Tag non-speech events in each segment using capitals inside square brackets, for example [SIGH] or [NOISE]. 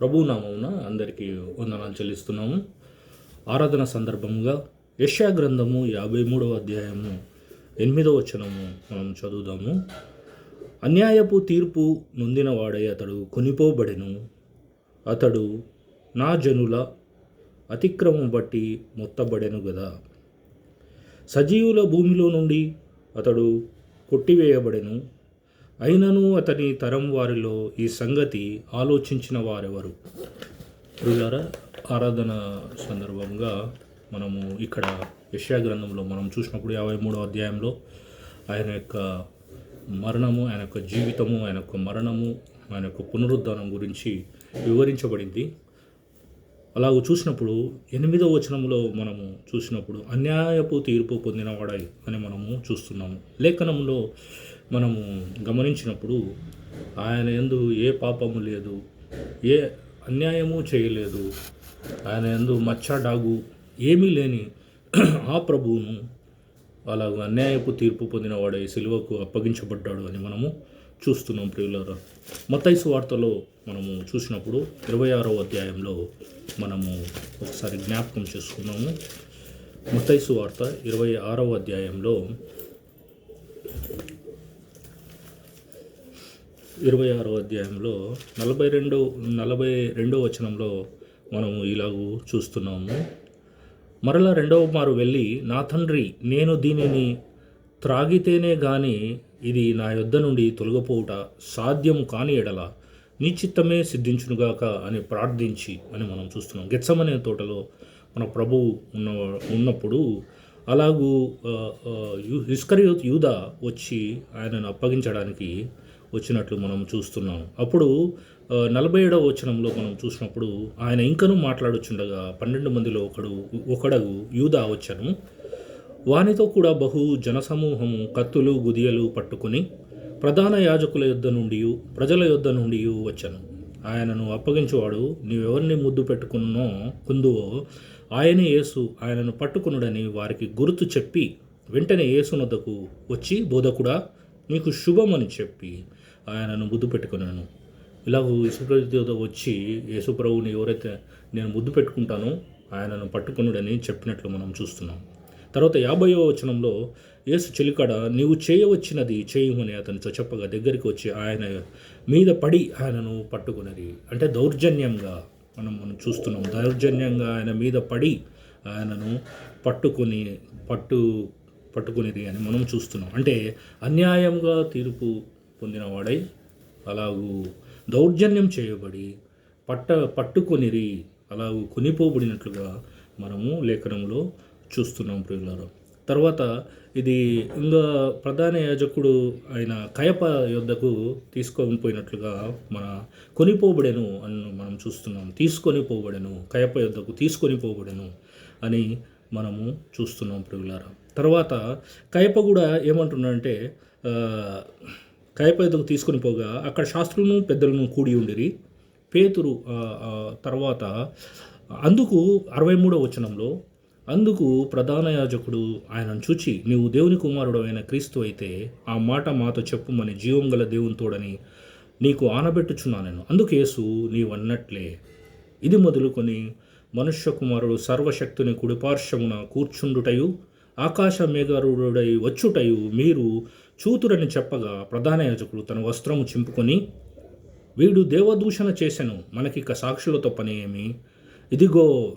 ప్రభునామమున అందరికీ వందనాలు చెల్లిస్తున్నాము. ఆరాధన సందర్భంగా యశా గ్రంథము యాభై మూడవ అధ్యాయము ఎనిమిదవ వచనము మనం చదువుదాము. అన్యాయపు తీర్పు నొందినవాడై అతడు కొనిపోబడెను. అతడు నా జనుల అతిక్రమం బట్టి మొత్తబడెను గదా. సజీవుల భూమిలో నుండి అతడు కొట్టివేయబడెను. అయినను అతని తరం వారిలో ఈ సంగతి ఆలోచించిన వారెవరు? ప్రియులారా ఆరాధన సందర్భంగా మనము ఇక్కడ యెషయా గ్రంథంలో మనం చూసినప్పుడు యాభై మూడో అధ్యాయంలో ఆయన యొక్క మరణము ఆయన యొక్క జీవితము ఆయన యొక్క మరణము ఆయన యొక్క పునరుద్ధానం గురించి వివరించబడింది. అలాగ చూసినప్పుడు ఎనిమిదవ వచనంలో మనము చూసినప్పుడు అన్యాయపు తీర్పు పొందినవాడై అని మనము చూస్తున్నాము. లేఖనంలో మనము గమనించినప్పుడు ఆయన ఎందు ఏ పాపము లేదు ఏ అన్యాయము చేయలేదు ఆయన ఎందు మచ్చ డాగు ఏమీ లేని [CLEARS THROAT] ఆ ప్రభువును అలాగ అన్యాయపు తీర్పు పొందినవాడై సిలువకు అప్పగించబడ్డాడు అని మనము చూస్తున్నాం ప్రియులారా. మతైసు వార్తలో మనము చూసినప్పుడు ఇరవై ఆరో అధ్యాయంలో మనము ఒకసారి జ్ఞాపకం చేసుకున్నాము. మతైసు వార్త ఇరవై ఆరవ అధ్యాయంలో ఇరవై ఆరో అధ్యాయంలో నలభై రెండు నలభై రెండో వచనంలో మనము ఇలాగూ చూస్తున్నాము. మరలా రెండవ మారు వెళ్ళి నా తండ్రి నేను దీనిని త్రాగితేనే గాని ఇది నా యొద్ద నుండి తొలగపోవుట సాధ్యం కాని ఎడల నీ చిత్తమే సిద్ధించునుగాక అని ప్రార్థించి అని మనం చూస్తున్నాం. గెచ్చమనే తోటలో మన ప్రభువు ఉన్న ఉన్నప్పుడు అలాగూ యు- ఇస్కరియోత్ యూద వచ్చి ఆయనను అప్పగించడానికి వచ్చినట్లు మనం చూస్తున్నాం అప్పుడు నలభై ఏడవ వచనంలో మనం చూసినప్పుడు ఆయన ఇంకనూ మాట్లాడుచుండగా పన్నెండు మందిలో ఒకడు ఒకడగు యూదా వచ్చను. వానితో కూడా బహు జనసమూహము కత్తులు గుదియలు పట్టుకుని ప్రధాన యాజకుల యొద్ద నుండి ప్రజల యొద్ద నుండి వచ్చను. ఆయనను అప్పగించువాడు నీవెవరిని ముద్దు పెట్టుకున్నో కుందువో ఆయనే యేసు ఆయనను పట్టుకునుడని వారికి గుర్తు చెప్పి వెంటనే యేసునొద్దకు వచ్చి బోధకుడా నీకు శుభమని చెప్పి ఆయనను ముద్దు పెట్టుకున్నాను. ఇలాగ యేసుప్రభు వచ్చి యేసుప్రభుని ఎవరైతే నేను ముద్దు పెట్టుకుంటానో ఆయనను పట్టుకునుడని చెప్పినట్లు మనం చూస్తున్నాం. తర్వాత యాభైవ వచనంలో యేసు చెలికాడ నీవు చేయవచ్చినది చేయమని అతనితో చెప్పగా దగ్గరికి వచ్చి ఆయన మీద పడి ఆయనను పట్టుకున్నది అంటే దౌర్జన్యంగా మనం మనం చూస్తున్నాం. దౌర్జన్యంగా ఆయన మీద పడి ఆయనను పట్టుకొని పట్టు పట్టుకునేది అని మనం చూస్తున్నాం. అంటే అన్యాయంగా తీర్పు పొందినవాడై అలాగూ దౌర్జన్యం చేయబడి పట్ట పట్టుకొనిరి అలాగూ కొనిపోబడినట్లుగా మనము లేఖనంలో చూస్తున్నాం ప్రియులారా. తర్వాత ఇది ఇంకా ప్రధాన యాజకుడు ఆయన కయప యొద్దకు తీసుకొని పోయినట్లుగా మన కొనిపోబడెను అని మనం చూస్తున్నాం. తీసుకొని పోబడెను కయప యొద్దకు తీసుకొని పోబడెను అని మనము చూస్తున్నాం ప్రియులారా. తర్వాత కయప కూడా ఏమంటున్నాడంటే ఆ, తీసుకుని తీసుకొని పోగా అక్కడ శాస్త్రులను పెద్దలను కూడి ఉండిరి. పేతురు తర్వాత అందుకు అరవై మూడో వచనంలో అందుకు ప్రధాన యాజకుడు ఆయనను చూచి నీవు దేవుని కుమారుడు అయిన క్రీస్తు అయితే ఆ మాట మాతో చెప్పుమని జీవం గల దేవుని తోడని నీకు ఆనబెట్టుచున్నా నేను. అందుకేసు యేసు నీవన్నట్లే. ఇది మొదలుకొని మనుష్య కుమారుడు సర్వశక్తుని కుడిపార్శ్వమున కూర్చుండుటయు ఆకాశ మేఘరుడై వచ్చుటయు మీరు చూతురని చెప్పగా ప్రధాన యాజకుడు తన వస్త్రము చింపుకొని వీడు దేవదూషణ చేశాను మనకిక సాక్షులతో పని ఏమి? ఇదిగో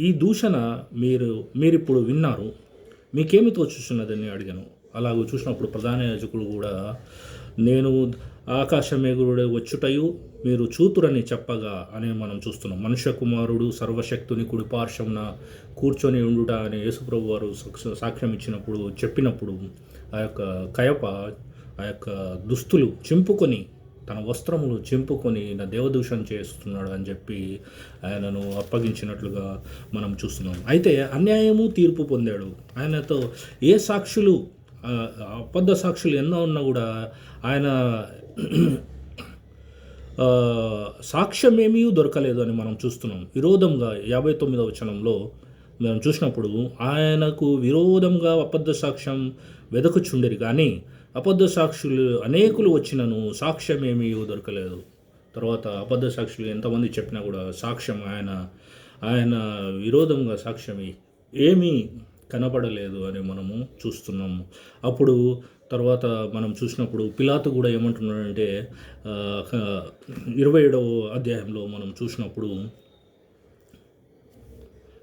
ఈ దూషణ మీరు మీరిప్పుడు విన్నారు. మీకేమి తోచుచున్నదని అడిగాను. అలాగూ చూసినప్పుడు ప్రధాన యాజకుడు కూడా నేను ఆకాశ మేఘుడు వచ్చుటయు మీరు చూతురని చెప్పగా అని మనం చూస్తున్నాం. మనుష్య కుమారుడు సర్వశక్తుని కుడి పార్శ్వమున కూర్చొని ఉండుట అని యేసుప్రభు వారు సాక్ష- సాక్ష్యం ఇచ్చినప్పుడు చెప్పినప్పుడు ఆ యొక్క కయప ఆ యొక్క దుస్తులు చింపుకొని తన వస్త్రములు చింపుకొని నా దేవదూషణ చేస్తున్నాడు అని చెప్పి ఆయనను అప్పగించినట్లుగా మనం చూస్తున్నాం. అయితే అన్యాయము తీర్పు పొందాడు. ఆయనతో ఏ సాక్షులు అబద్ధ సాక్షులు ఎన్నో ఉన్నా కూడా ఆయన [CLEARS THROAT] సాక్ష్యం సాక్ష్యమేమీ దొరకలేదు అని మనం చూస్తున్నాం. విరోధంగా యాభై తొమ్మిదవ వచనంలో మనం చూసినప్పుడు ఆయనకు విరోధంగా అబద్ధ సాక్ష్యం వెదకుచుండేది కానీ అబద్ధ సాక్షులు అనేకులు వచ్చినను సాక్ష్యమేమీ దొరకలేదు. తర్వాత అబద్ధ సాక్షులు ఎంతమంది చెప్పినా కూడా సాక్ష్యం ఆయన ఆయన విరోధంగా సాక్ష్యం ఏమీ కనపడలేదు అని మనము చూస్తున్నాము. అప్పుడు తర్వాత మనం చూసినప్పుడు పిలాతు కూడా ఏమంటున్నాడంటే ఇరవై ఏడవ అధ్యాయంలో మనం చూసినప్పుడు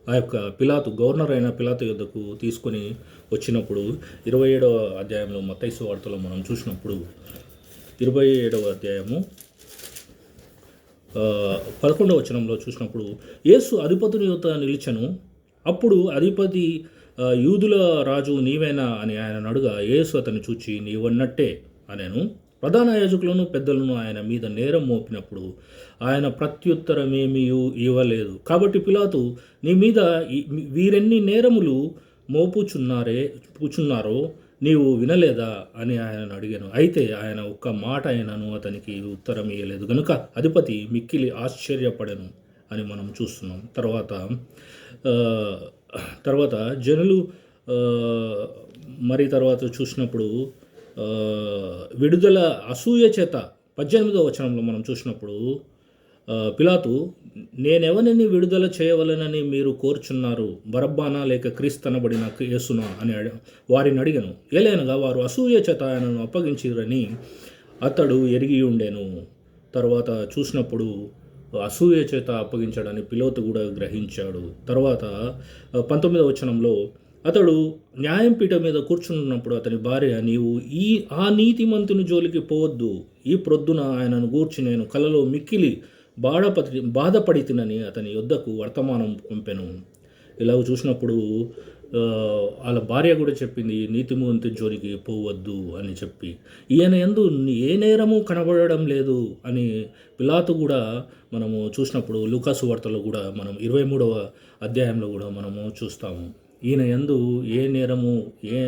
ఆ యొక్క పిలాతు గవర్నర్ అయిన పిలాతు యుద్ధకు తీసుకొని వచ్చినప్పుడు ఇరవై ఏడవ అధ్యాయంలో మతైసు వార్తలో మనం చూసినప్పుడు ఇరవై ఏడవ అధ్యాయము పదకొండవ వచనంలో చూసినప్పుడు యేసు అధిపతుని యొక్క నిలిచను. అప్పుడు అధిపతి యూదుల రాజు నీవేనా అని ఆయన అడుగా యేసు అతన్ని చూచి నీవన్నట్టే అనేను. ప్రధాన యాజకులను పెద్దలను ఆయన మీద నేరం మోపినప్పుడు ఆయన ప్రత్యుత్తరమేమీ ఇవ్వలేదు. కాబట్టి పిలాతు నీ మీద వీరెన్ని నేరములు మోపుచున్నారే కూచున్నారో నీవు వినలేదా అని ఆయనను అడిగాను. అయితే ఆయన ఒక్క మాట అయినను అతనికి ఉత్తరం ఇవ్వలేదు కనుక అధిపతి మిక్కిలి ఆశ్చర్యపడను అని మనం చూస్తున్నాం. తర్వాత తర్వాత జనులు మరి తర్వాత చూసినప్పుడు విడుదల అసూయ చేత పద్దెనిమిదో వచనంలో మనం చూసినప్పుడు పిలాతు నేనెవరిని విడుదల చేయవలనని మీరు కోరుచున్నారు? బరబ్బానా లేక క్రీస్తనబడిన యేసునా? అని వారిని అడిగను. ఏలైనగా వారు అసూయ చేత ఆయనను అప్పగించిరని అతడు ఎరిగి ఉండెను. తర్వాత చూసినప్పుడు అసూయ చేత అప్పగించాడని పిలోతు కూడా గ్రహించాడు. తర్వాత పంతొమ్మిదవ వచనంలో అతడు న్యాయంపీఠ మీద కూర్చున్నప్పుడు అతని భార్య నీవు ఈ ఆ నీతిమంతుని జోలికి పోవద్దు. ఈ ప్రొద్దున ఆయనను గూర్చి నేను కలలో మిక్కిలి బాధపడి బాధపడి తినని అతని యొద్దకు వర్తమానం పంపెను. ఇలా చూసినప్పుడు వాళ్ళ భార్య కూడా చెప్పింది నీతిమంతు జోలికి పోవద్దు అని చెప్పి. ఈయన ఎందు ఏ నేరము కనబడడం లేదు అని పిలాతు కూడా మనము చూసినప్పుడు లూకాసు వార్తలో కూడా మనం ఇరవై మూడవ అధ్యాయంలో కూడా మనము చూస్తాము. ఈయన ఎందు ఏ నేరము ఏ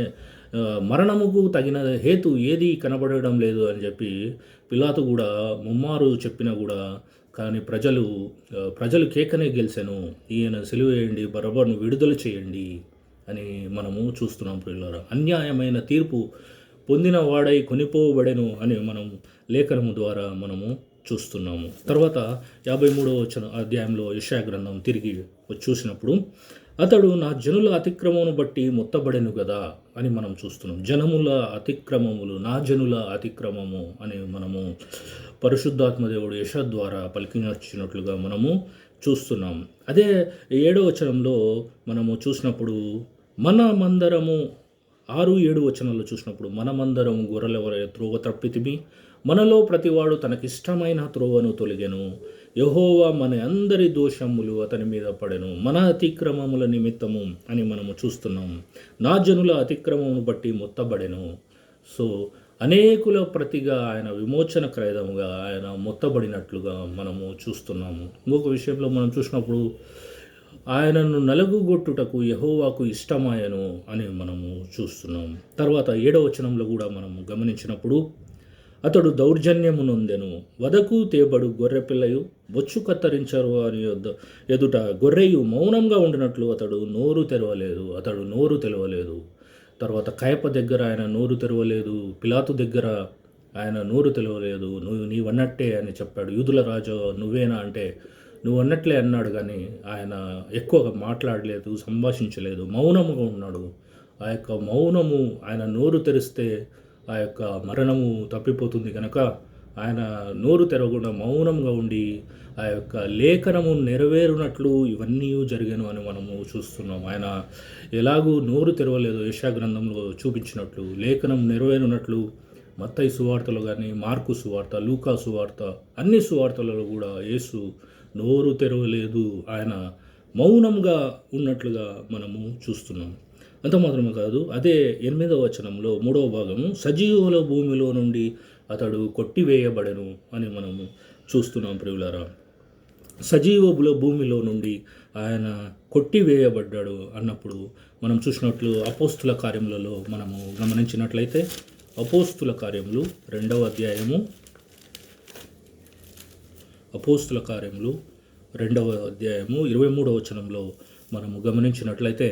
మరణముకు తగిన హేతు ఏది కనబడడం లేదు అని చెప్పి పిలాతు కూడా ముమ్మారు చెప్పినా కూడా కానీ ప్రజలు ప్రజలు కేకనే గెలిచాను. ఈయన సెలివేయండి బరబర్ను విడుదల చేయండి అని మనము చూస్తున్నాం పిల్లల అన్యాయమైన తీర్పు పొందిన వాడై కొనిపోబడెను అని మనం లేఖనము ద్వారా మనము చూస్తున్నాము. తర్వాత యాభై మూడవ అధ్యాయంలో యశా గ్రంథం తిరిగి చూసినప్పుడు అతడు నా జనుల అతిక్రమమును బట్టి మొత్తబడెను కదా అని మనం చూస్తున్నాం. జనముల అతిక్రమములు నా జనుల అతిక్రమము అని మనము పరిశుద్ధాత్మదేవుడు యశ ద్వారా పలికినచ్చినట్లుగా మనము చూస్తున్నాం. అదే ఏడో వచనంలో మనము చూసినప్పుడు మన మందరము ఆరు ఏడు వచనంలో చూసినప్పుడు మనమందరం గొర్రెలెవర త్రోవ తప్పితిమి? మనలో ప్రతివాడు తనకిష్టమైన త్రోవను తొలిగెను. యహోవా మన అందరి దోషములు అతని మీద పడెను. మన అతిక్రమముల నిమిత్తము అని మనము చూస్తున్నాం. నా జనుల అతిక్రమమును బట్టి మొత్తబడెను. సో అనేకుల ప్రతిగా ఆయన విమోచన క్రయదముగా ఆయన మొత్తబడినట్లుగా మనము చూస్తున్నాము. ఇంకొక విషయంలో మనం చూసినప్పుడు ఆయనను నలుగుగొట్టుటకు యహోవాకు ఇష్టమాయను అని మనము చూస్తున్నాం. తర్వాత ఏడవచనంలో కూడా మనము గమనించినప్పుడు అతడు దౌర్జన్యము నొందెను వదకు తేబడు గొర్రెపిల్లయు బొచ్చు కత్తరించరు అని ఎదుట గొర్రెయు మౌనంగా ఉండినట్లు అతడు నోరు తెరవలేదు అతడు నోరు తెరవలేదు. తర్వాత కయప దగ్గర ఆయన నోరు తెరవలేదు పిలాతు దగ్గర ఆయన నోరు తెలవలేదు నువ్వు నీవన్నట్టే అని చెప్పాడు. యూదుల రాజు నువ్వేనా అంటే నువ్వు అన్నట్లే అన్నాడు కానీ ఆయన ఎక్కువగా మాట్లాడలేదు సంభాషించలేదు మౌనముగా ఉన్నాడు. ఆ యొక్క మౌనము ఆయన నోరు తెరిస్తే ఆ యొక్క మరణము తప్పిపోతుంది కనుక ఆయన నోరు తెరవకుండా మౌనంగా ఉండి ఆ యొక్క లేఖనము నెరవేరునట్లు ఇవన్నీ జరిగాను అని మనము చూస్తున్నాం. ఆయన ఎలాగూ నోరు తెరవలేదు. యశా గ్రంథంలో చూపించినట్లు లేఖనం నెరవేరునట్లు మత్తయి సువార్తలు కానీ మార్కు సువార్త లూకా సువార్త అన్ని సువార్తలలో కూడా యేసు నోరు తెరవలేదు. ఆయన మౌనంగా ఉన్నట్లుగా మనము చూస్తున్నాం. అంత మాత్రమే కాదు అదే ఎనిమిదవ వచనంలో మూడవ భాగము సజీవుల భూమిలో నుండి అతడు కొట్టివేయబడను అని మనము చూస్తున్నాం ప్రియులారా. సజీవముల భూమిలో నుండి ఆయన కొట్టివేయబడ్డాడు అన్నప్పుడు మనం చూసినట్లు అపోస్తుల కార్యములలో మనము గమనించినట్లయితే అపోస్తుల కార్యములు రెండవ అధ్యాయము అపోస్తుల కార్యములు రెండవ అధ్యాయము ఇరవై మూడవ వచనంలో మనము గమనించినట్లయితే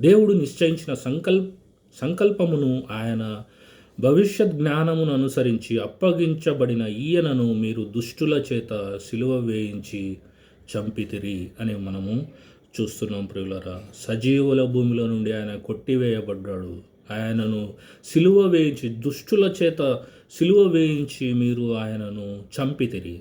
దేవుడు నిశ్చయించిన సంకల్ప సంకల్పమును ఆయన భవిష్యత్ జ్ఞానమును అనుసరించి అప్పగించబడిన ఈయనను మీరు దుష్టుల చేత సిలువ వేయించి చంపితిరి అని మనము చూస్తున్నాం ప్రియులరా. సజీవుల భూమిలో నుండి ఆయన కొట్టివేయబడ్డాడు. ఆయనను సిలువ వేయించి దుష్టుల చేత సిలువ వేయించి మీరు ఆయనను చంపితిరి.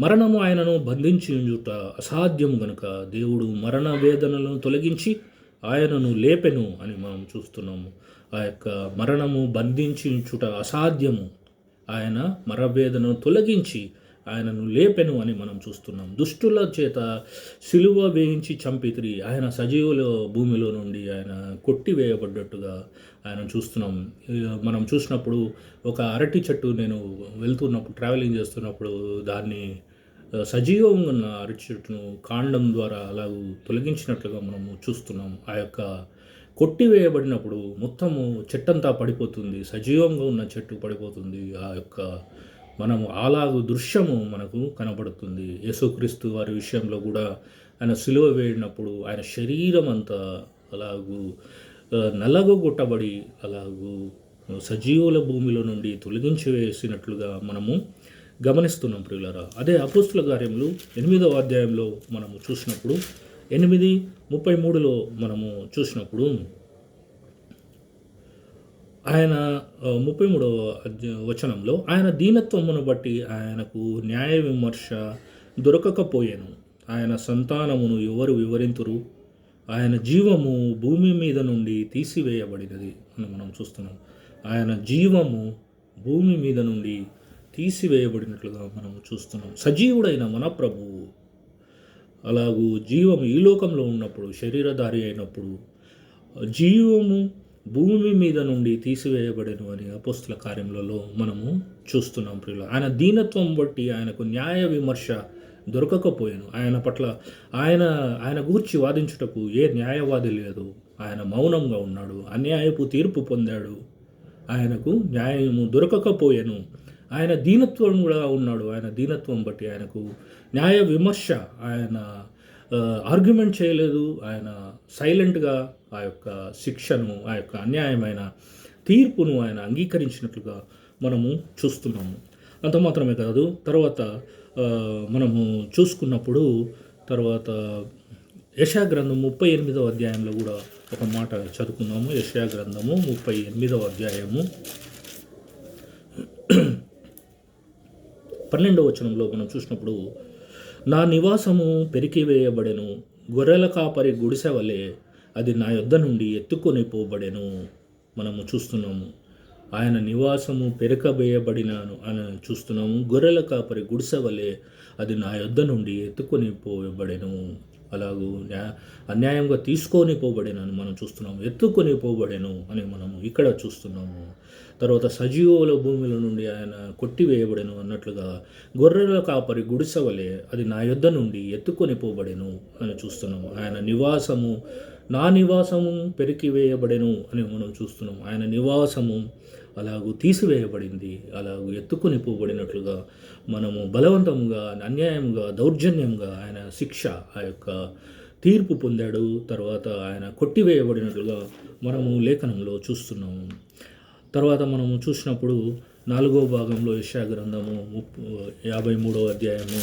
మరణము ఆయనను బంధించుట ఉంచుట అసాధ్యము గనుక దేవుడు మరణ వేదనలను తొలగించి ఆయనను లేపెను అని మనం చూస్తున్నాము. ఆ యొక్క మరణము బంధించి అసాధ్యము. ఆయన మరవేదనను తొలగించి ఆయనను లేపెను అని మనం చూస్తున్నాం. దుష్టుల చేత సిలువ వేయించి చంపితిరి. ఆయన సజీవుల భూమిలో నుండి ఆయన కొట్టివేయబడ్డట్టుగా ఆయన చూస్తున్నాం. మనం చూసినప్పుడు ఒక అరటి చెట్టు నేను వెళ్తున్నప్పుడు ట్రావెలింగ్ చేస్తున్నప్పుడు దాన్ని సజీవంగా ఉన్న అరటి చెట్టును కాండం ద్వారా అలాగూ తొలగించినట్లుగా మనము చూస్తున్నాం. ఆ యొక్క కొట్టివేయబడినప్పుడు మొత్తము చెట్టంతా పడిపోతుంది సజీవంగా ఉన్న చెట్టు పడిపోతుంది. ఆ యొక్క మనము అలాగు దృశ్యము మనకు కనబడుతుంది. యేసుక్రీస్తు వారి విషయంలో కూడా ఆయన సిలువ వేడినప్పుడు ఆయన శరీరం అంతా అలాగూ నల్లగొట్టబడి అలాగూ సజీవుల భూమిలో నుండి తొలగించి వేసినట్లుగా మనము గమనిస్తున్నాం ప్రియులరా. అదే అపోస్తుల కార్యములు ఎనిమిదవ అధ్యాయంలో మనము చూసినప్పుడు ఎనిమిది ముప్పై మూడులో మనము చూసినప్పుడు ఆయన ముప్పై మూడవ వచనంలో ఆయన దీనత్వమును బట్టి ఆయనకు న్యాయ విమర్శ దొరకకపోయాను. ఆయన సంతానమును ఎవరు వివరింతురు? ఆయన జీవము భూమి మీద నుండి తీసివేయబడినది అని మనం చూస్తున్నాం. ఆయన జీవము భూమి మీద నుండి తీసివేయబడినట్లుగా మనం చూస్తున్నాం. సజీవుడైన మన ప్రభువు అలాగూ జీవము ఈ లోకంలో ఉన్నప్పుడు శరీరధారి అయినప్పుడు జీవము భూమి మీద నుండి తీసివేయబడను అని అపోస్తుల కార్యములలో మనము చూస్తున్నాం ప్రియులు. ఆయన దీనత్వం బట్టి ఆయనకు న్యాయ విమర్శ దొరకకపోయాను. ఆయన పట్ల ఆయన ఆయన గూర్చి వాదించుటకు ఏ న్యాయవాది లేదు. ఆయన మౌనంగా ఉన్నాడు. అన్యాయపు తీర్పు పొందాడు. ఆయనకు న్యాయము దొరకకపోయాను. ఆయన దీనత్వం కూడా ఉన్నాడు. ఆయన దీనత్వం బట్టి ఆయనకు న్యాయ విమర్శ ఆయన ఆర్గ్యుమెంట్ చేయలేదు. ఆయన సైలెంట్గా ఆ యొక్క శిక్షను ఆ యొక్క అన్యాయమైన తీర్పును ఆయన అంగీకరించినట్లుగా మనము చూస్తున్నాము. అంత మాత్రమే కాదు తర్వాత మనము చూసుకున్నప్పుడు తర్వాత యశా గ్రంథం ముప్పై ఎనిమిదవ అధ్యాయంలో కూడా ఒక మాట చదువుకున్నాము యశా గ్రంథము ముప్పై ఎనిమిదవ అధ్యాయము. పన్నెండవ వచనంలో మనం చూసినప్పుడు నా నివాసము పెరికివేయబడెను గొర్రెల కాపరి గుడిసె వలె అది నా యొద్ద నుండి ఎత్తుకొని పోబడెను. మనము చూస్తున్నాము. ఆయన నివాసము పెరకబేయబడినాను అని చూస్తున్నాము. గొర్రెల కాపరి గుడిసె వలె అది నా యొద్ద నుండి ఎత్తుకొని పోయబడెను అలాగూ అన్యాయంగా తీసుకొని పోబడేనని మనం చూస్తున్నాము ఎత్తుకొని పోబడెను అని మనము ఇక్కడ చూస్తున్నాము. తర్వాత సజీవుల భూముల నుండి ఆయన కొట్టివేయబడెను అన్నట్లుగా గొర్రెల కాపరి గుడిసవలే అది నా యొద్ద నుండి ఎత్తుకొని పోబడెను అని చూస్తున్నాము. ఆయన నివాసము నా నివాసము పెరికివేయబడెను అని మనం చూస్తున్నాం ఆయన నివాసము అలాగూ తీసివేయబడింది అలాగూ ఎత్తుకుని పోబడినట్లుగా మనము బలవంతంగా అన్యాయంగా దౌర్జన్యంగా ఆయన శిక్ష ఆ యొక్క తీర్పు పొందాడు. తర్వాత ఆయన కొట్టివేయబడినట్లుగా మనము లేఖనంలో చూస్తున్నాము. తర్వాత మనము చూసినప్పుడు నాలుగో భాగంలో యశా గ్రంథము యాభై మూడవ అధ్యాయము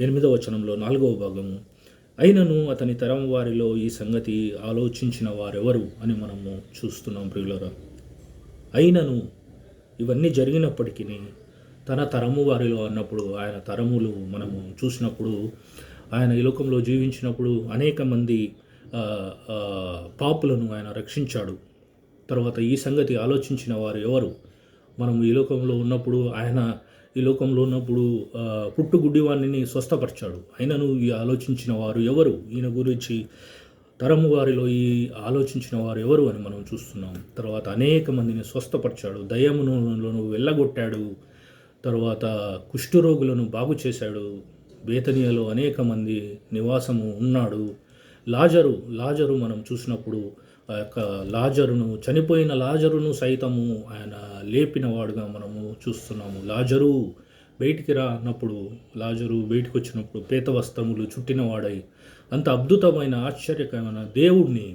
ఎనిమిదవ వచనంలో నాలుగవ భాగము. అయినను అతని తరం వారిలో ఈ సంగతి ఆలోచించిన వారెవరు అని మనము చూస్తున్నాం ప్రియులరా. అయినను. ఇవన్నీ జరిగినప్పటికీ తన తరము వారిలో అన్నప్పుడు ఆయన తరములు మనము చూసినప్పుడు ఆయన ఈ లోకంలో జీవించినప్పుడు అనేక మంది పాపులను ఆయన రక్షించాడు. తర్వాత ఈ సంగతి ఆలోచించిన వారు ఎవరు? మనం ఈ లోకంలో ఉన్నప్పుడు ఆయన ఈ లోకంలో ఉన్నప్పుడు పుట్టుగుడ్డివాణిని స్వస్థపరిచాడు. అయినను ఈ ఆలోచించిన వారు ఎవరు? ఈయన గురించి తరము వారిలో ఈ ఆలోచించిన వారు ఎవరు అని మనం చూస్తున్నాం. తర్వాత అనేక మందిని స్వస్థపరిచాడు దయ్యమును వెళ్ళగొట్టాడు తర్వాత కుష్ఠరోగులను బాగు చేశాడు బేతనియలో అనేక మంది నివాసము ఉన్నాడు. లాజరు లాజరు మనం చూసినప్పుడు ఆ యొక్క లాజరును చనిపోయిన లాజరును సైతము ఆయన లేపినవాడుగా మనము చూస్తున్నాము. లాజరు బయటికి రా అన్నప్పుడు లాజరు బయటికి వచ్చినప్పుడు పేత వస్త్రములు చుట్టినవాడై అంత అద్భుతమైన ఆశ్చర్యకరమైన దేవుణ్ణి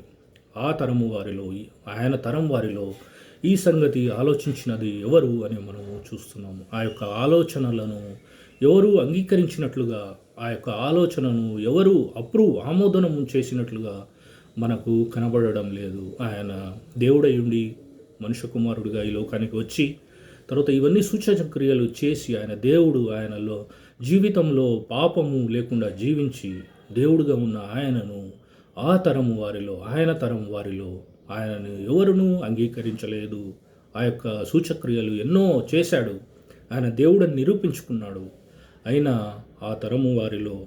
ఆ తరము వారిలో ఆయన తరం వారిలో ఈ సంగతి ఆలోచించినది ఎవరు అని మనము చూస్తున్నాము. ఆ యొక్క ఆలోచనలను ఎవరు అంగీకరించినట్లుగా ఆ యొక్క ఆలోచనను ఎవరు అప్రూవ్ ఆమోదనం చేసినట్లుగా మనకు కనబడడం లేదు. ఆయన దేవుడై ఉండి మనుష్య కుమారుడిగా ఈ లోకానికి వచ్చి తర్వాత ఇవన్నీ సూచన క్రియలు చేసి ఆయన దేవుడు ఆయనలో జీవితంలో పాపము లేకుండా జీవించి దేవుడుగా ఉన్న ఆయనను ఆ తరము వారిలో ఆయన తరం వారిలో ఆయనను ఎవరునూ అంగీకరించలేదు. ఆ యొక్క సూచక్రియలు ఎన్నో చేశాడు. ఆయన దేవుడని నిరూపించుకున్నాడు. అయినా ఆ తరము వారిలో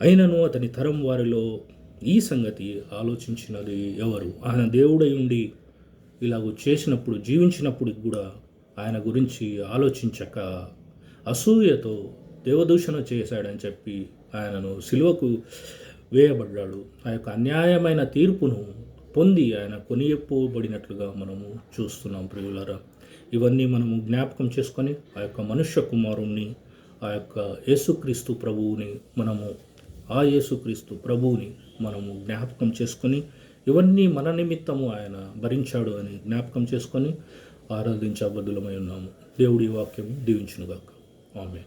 అయినను అతని తరం వారిలో ఈ సంగతి ఆలోచించినది ఎవరు? ఆయన దేవుడై ఉండి ఇలాగ చేసినప్పుడు జీవించినప్పుడు కూడా ఆయన గురించి ఆలోచించక అసూయతో దేవదూషణ చేశాడని చెప్పి ఆయనను సిలువకు వేయబడ్డాడు. ఆ యొక్క అన్యాయమైన తీర్పును పొంది ఆయన కొనియపోబడినట్లుగా మనము చూస్తున్నాం ప్రియులరా. ఇవన్నీ మనము జ్ఞాపకం చేసుకొని ఆ యొక్క మనుష్య కుమారుణ్ణి ఆ యొక్క యేసుక్రీస్తు ప్రభువుని మనము ఆ యేసుక్రీస్తు ప్రభువుని మనము జ్ఞాపకం చేసుకొని ఇవన్నీ మన నిమిత్తము ఆయన భరించాడు అని జ్ఞాపకం చేసుకొని ఆరాధించబద్దులమై ఉన్నాము. దేవుడి వాక్యం దీవించునుగాక. ఆమె